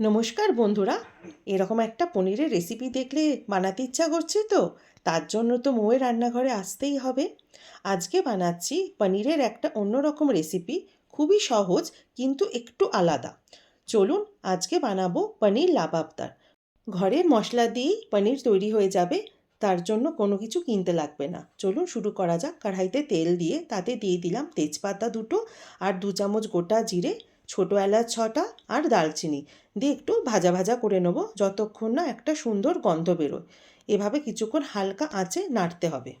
নমস্কার বন্ধুরা। এরকম একটা পনিরের রেসিপি দেখলে বানাতে ইচ্ছা করছে তো, তার জন্য তো মৌয়ের রান্নাঘরে আসতেই হবে। আজকে বানাচ্ছি পনিরের একটা অন্যরকম রেসিপি খুবই সহজ কিন্তু একটু আলাদা। চলুন আজকে বানাবো পনির লাবাবদার। ঘরের মশলা দিয়েই পনির তৈরি হয়ে যাবে, তার জন্য কোনো কিছু কিনতে লাগবে না। চলুন শুরু করা যাক। কড়াইতে তেল দিয়ে তাতে দিয়ে দিলাম তেজপাতা দুটো আর দু চামচ গোটা জিরে ছোটো এলাচ ছটা আর দালচিনি দিয়ে একটু ভাজা ভাজা করে নেব যতক্ষণ না একটা সুন্দর গন্ধ বেরোয়। এভাবে কিছুক্ষণ হালকা আঁচে নাড়তে হবে।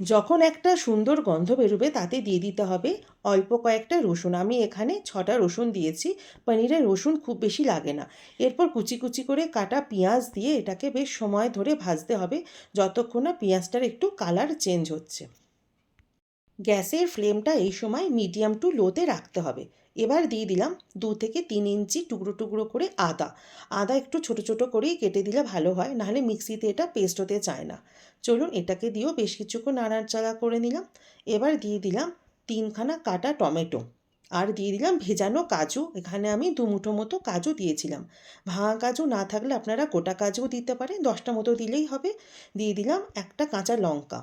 যখন একটা সুন্দর গন্ধ বেরোবে তাতে দিয়ে দিতে হবে অল্প কয়েকটা রসুন। আমি এখানে ছটা রসুন দিয়েছি পনিরে রসুন খুব বেশি লাগে না। এরপর কুচি কুচি করে কাটা পেঁয়াজ দিয়ে এটাকে বেশ সময় ধরে ভাজতে হবে যতক্ষণ না পেঁয়াজটার একটু কালার চেঞ্জ হচ্ছে। গ্যাসের ফ্লেমটা এই সময় মিডিয়াম টু লোতে রাখতে হবে। এবার দিয়ে দিলাম দু থেকে তিন ইঞ্চি টুকরো টুকরো করে আদা। আদা একটু ছোট ছোট করেই কেটে দিলে ভালো হয়, নাহলে মিক্সিতে এটা পেস্ট হতে চায় না। চলুন এটাকে দিয়েও বেশ কিছুক্ষণ নাড়াচাড়া করে নিলাম। এবার দিয়ে দিলাম তিনখানা কাটা টমেটো। আর দিয়ে দিলাম ভেজানো কাজু। এখানে আমি দু মুঠো মতো কাজু দিয়েছিলাম। ভাঙা কাজু না থাকলে আপনারা গোটা কাজুও দিতে পারেন, দশটা মতো দিলেই হবে। দিয়ে দিলাম একটা কাঁচা লঙ্কা।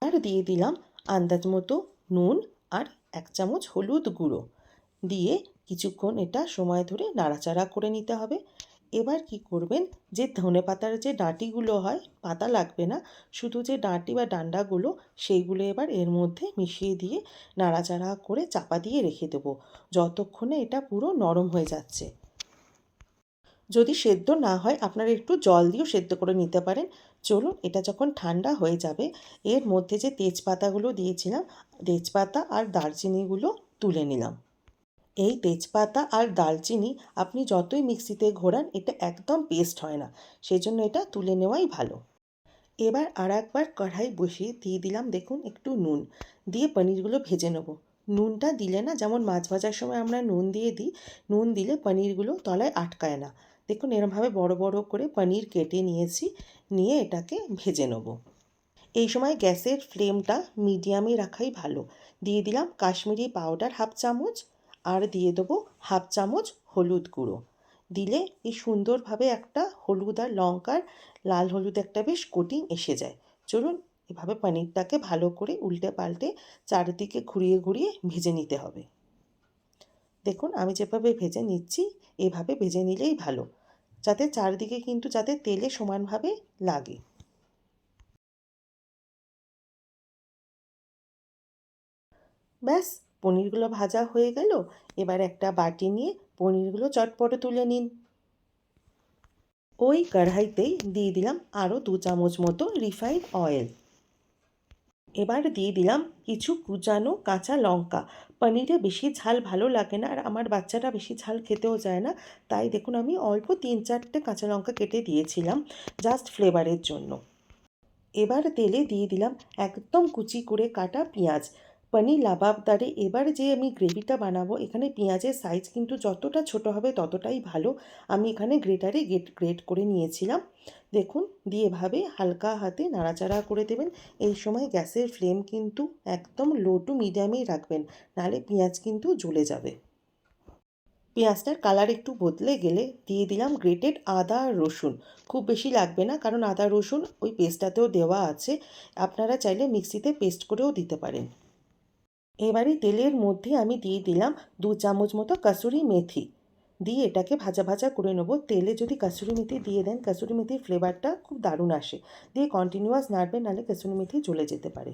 আর দিয়ে দিলাম আন্দাজ মতো নুন আর এক চামচ হলুদ গুঁড়ো। দিয়ে কিছুক্ষণ এটা সময় ধরে নাড়াচাড়া করে নিতে হবে। এবার কি করবেন? যে ধনে পাতার যে ডাঁটিগুলো হয়, পাতা লাগবে না, শুধু যে ডাঁটি বা ডান্ডাগুলো, সেইগুলো এবার এর মধ্যে মিশিয়ে দিয়ে নাড়াচাড়া করে চাপা দিয়ে রেখে দেবো। যতক্ষণে এটা পুরো নরম হয়ে যাচ্ছে। যদি সেদ্ধ না হয়, আপনারা একটু জল দিয়েও সেদ্ধ করে নিতে পারেন। চলুন, এটা যখন ঠান্ডা হয়ে যাবে, এর মধ্যে যে তেজপাতাগুলো দিয়েছিলাম, তেজপাতা আর দারচিনিগুলো তুলে নিলাম। এই তেজপাতা আর দালচিনি আপনি যতই মিক্সিতে ঘোরান, এটা একদম পেস্ট হয় না। সেই জন্য এটা তুলে নেওয়াই ভালো। এবার আর একবার কড়াই বসিয়ে দিয়ে দিলাম, দেখুন, একটু নুন। দিয়ে পনিরগুলো ভেজে নেব। নুনটা দিলে না, যেমন মাছ ভাজার সময় আমরা নুন দিয়ে দিই, নুন দিলে পনিরগুলো তলায় আটকায় না। দেখুন, এরমভাবে বড় বড় করে পনির কেটে নিয়েছি, নিয়ে এটাকে ভেজে নেব। এই সময় গ্যাসের ফ্লেমটা মিডিয়ামে রাখাই ভালো। দিয়ে দিলাম কাশ্মীরি পাউডার হাফ চামচ। আর দিয়ে দেবো হাফ চামচ হলুদ গুঁড়ো। দিলে এই সুন্দরভাবে একটা হলুদ আর লঙ্কার লাল হলুদ একটা বেশ কোটিং এসে যায়। চলুন এভাবে পনিরটাকে ভালো করে উল্টে পাল্টে চারিদিকে ঘুরিয়ে ঘুরিয়ে ভেজে নিতে হবে। দেখুন আমি যেভাবে ভেজে নিচ্ছি, এভাবে ভেজে নিলেই ভালো, যাতে চারদিকে কিন্তু যাতে তেলে সমানভাবে লাগে। ব্যাস পনিরগুলো ভাজা হয়ে গেল, এবার একটা বাটি নিয়ে পনিরগুলো চটপটে তুলে নিন। ওই কড়াইতেই দিয়ে দিলাম আরও দু চামচ মতো রিফাইন্ড অয়েল। এবার দিয়ে দিলাম কিছু কুচানো কাঁচা লঙ্কা। পনিরে বেশি ঝাল ভালো লাগে না, আর আমার বাচ্চারা বেশি ঝাল খেতেও যায় না, তাই দেখুন আমি অল্প তিন চারটে কাঁচা লঙ্কা কেটে দিয়েছিলাম জাস্ট ফ্লেভারের জন্য। এবার তেলে দিয়ে দিলাম একদম কুচি করে কাটা পেঁয়াজ। পনির লাবাবদারে এবার যে আমি গ্রেভিটা বানাবো, এখানে পেঁয়াজের সাইজ কিন্তু যতটা ছোট হবে ততটাই ভালো। আমি এখানে গ্রেটারে গেট গ্রেট করে নিয়েছিলাম। দেখুন, দিয়ে এভাবে হালকা হাতে নাড়াচাড়া করে দেবেন। এই সময় গ্যাসের ফ্লেম কিন্তু একদম লো টু মিডিয়ামেই রাখবেন, নাহলে পেঁয়াজ কিন্তু জ্বলে যাবে। পেঁয়াজটার কালার একটু বদলে গেলে দিয়ে দিলাম গ্রেটেড আদা আর রসুন। খুব বেশি লাগবে না, কারণ আদা রসুন ওই পেস্টটাতেও দেওয়া আছে। আপনারা চাইলে মিক্সিতে পেস্ট করেও দিতে পারেন। এবারে তেলের মধ্যে আমি দিয়ে দিলাম দু চামচ মতো কাসুরি মেথি। দিয়ে এটাকে ভাজা ভাজা করে নেব। তেলে যদি কাসুরি মেথি দিয়ে দেন, কাসুরি মেথির ফ্লেভারটা খুব দারুণ আসে। দিয়ে কন্টিনিউয়াস নাড়বেন নাহলে কাসুরি মেথি চলে যেতে পারে।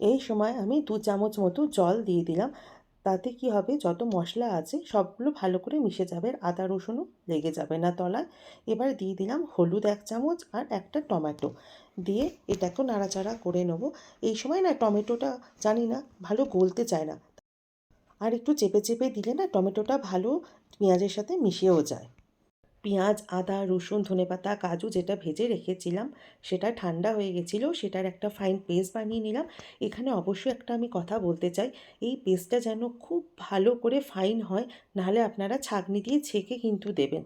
এই সময় আমি দু চামচ মতো জল দিয়ে দিলাম। তাতে কি হবে? যত মশলা আছে, সবগুলো ভালো করে মিশে যাবে আর আদা রসুনও লেগে যাবে না তলায়। এবার দিয়ে দিলাম হলুদ এক চামচ আর একটা টমেটো। দিয়ে এটাকেও নাড়াচাড়া করে নেব। এই সময় না টমেটোটা, জানি না, ভালো গলতে চায় না। আর একটু চেপে চেপে দিলে না টমেটোটা ভালো পেঁয়াজের সাথে মিশেও যায়। পেঁয়াজ, আদা, রসুন, ধনেপাতা, কাজু যেটা ভেজে রেখেছিলাম, সেটা ঠান্ডা হয়ে গেছিল, সেটার একটা ফাইন পেস্ট বানিয়ে নিলাম। এখানে অবশ্যই একটা আমি কথা বলতে চাই, এই পেস্টটা যেন খুব ভালো করে ফাইন হয়, নাহলে আপনারা ছাঁকনি দিয়ে ছেঁকে কিন্তু দেবেন।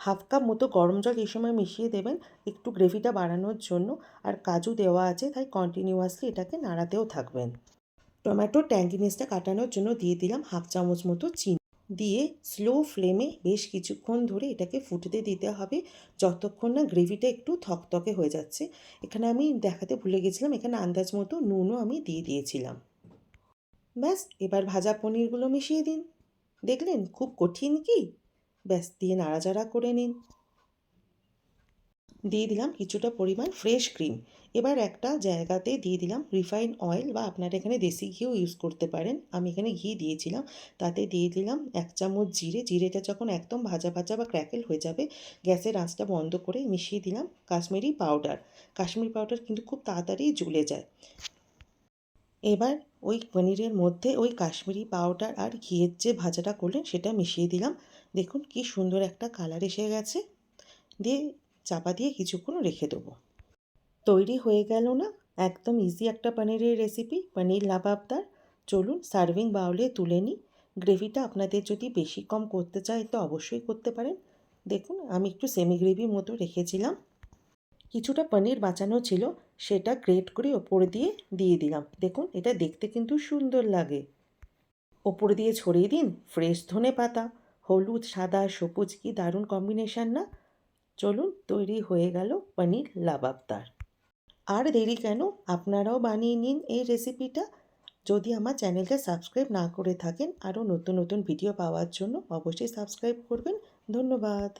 হাফ কাপ মতো গরম জল এই সময় মিশিয়ে দেবেন, একটু গ্রেভিটা বাড়ানোর জন্য, আর কাজু দেওয়া আছে, তাই কন্টিনিউয়াসলি এটাকে নাড়াতেও থাকবেন। টমেটো ট্যাঙ্গিনেসটা কাটানোর জন্য দিয়ে দিলাম হাফ চামচ মতো চিনি। দিয়ে স্লো ফ্লেমে বেশ কিছুক্ষণ ধরে এটাকে ফুটতে দিতে হবে। যতক্ষণ না গ্রেভিটা একটু থকথকে হয়ে যাচ্ছে। এখানে আমি দেখাতে ভুলে গেছিলাম, এখানে আন্দাজ মতো নুনও আমি দিয়ে দিয়েছিলাম। ব্যাস, এবার ভাজা পনিরগুলো মিশিয়ে দিন। দেখলেন, খুব কঠিন কি? ব্যাস, দিয়ে নাড়াচাড়া করে নিন। দিয়ে দিলাম কিছুটা পরিমাণ ফ্রেশ ক্রিম এবার একটা জায়গাতে দিয়ে দিলাম রিফাইন অয়েল বা আপনারা এখানে দেশি ঘিও ইউজ করতে পারেন। আমি এখানে ঘি দিয়েছিলাম। তাতে দিয়ে দিলাম এক চামচ জিরে। জিরেটা যখন একদম ভাজা ভাজা বা ক্র্যাকেল হয়ে যাবে, গ্যাসের আঁচটা বন্ধ করে মিশিয়ে দিলাম কাশ্মীরি পাউডার কাশ্মীরি পাউডার কিন্তু খুব তাড়াতাড়ি জ্বলে যায়। এবার ওই পনিরের মধ্যে ওই কাশ্মীরি পাউডার আর ঘিয়ের যে ভাজাটা করলেন সেটা মিশিয়ে দিলাম। দেখুন কি সুন্দর একটা কালার এসে গেছে। দিয়ে চাপা দিয়ে কিছুক্ষণ রেখে দেবো। তৈরি হয়ে গেল না? একদম ইজি একটা পনিরের রেসিপি পনির লাবাবদার চলুন সার্ভিং বাউলে তুলে নিই। গ্রেভিটা আপনাদের যদি বেশি কম করতে চায় তো অবশ্যই করতে পারেন। দেখুন, আমি একটু সেমি গ্রেভির মতো রেখেছিলাম। কিছুটা পনির বাঁচানো ছিল, সেটা গ্রেট করে ওপরে দিয়ে দিয়ে দিলাম। দেখুন, এটা দেখতে কিন্তু সুন্দর লাগে। ওপরে দিয়ে ছড়িয়ে দিন ফ্রেশ ধনে পাতা। হলুদ, সাদা, সবুজ কি দারুণ কম্বিনেশান না? চলুন তৈরি হয়ে গেল পনির লাবাবদার। আর দেরি কেন? আপনারাও বানিয়ে নিন এই রেসিপিটা। যদি আমার চ্যানেলটা সাবস্ক্রাইব না করে থাকেন, আরও নতুন নতুন ভিডিও পাওয়ার জন্য অবশ্যই সাবস্ক্রাইব করবেন। ধন্যবাদ।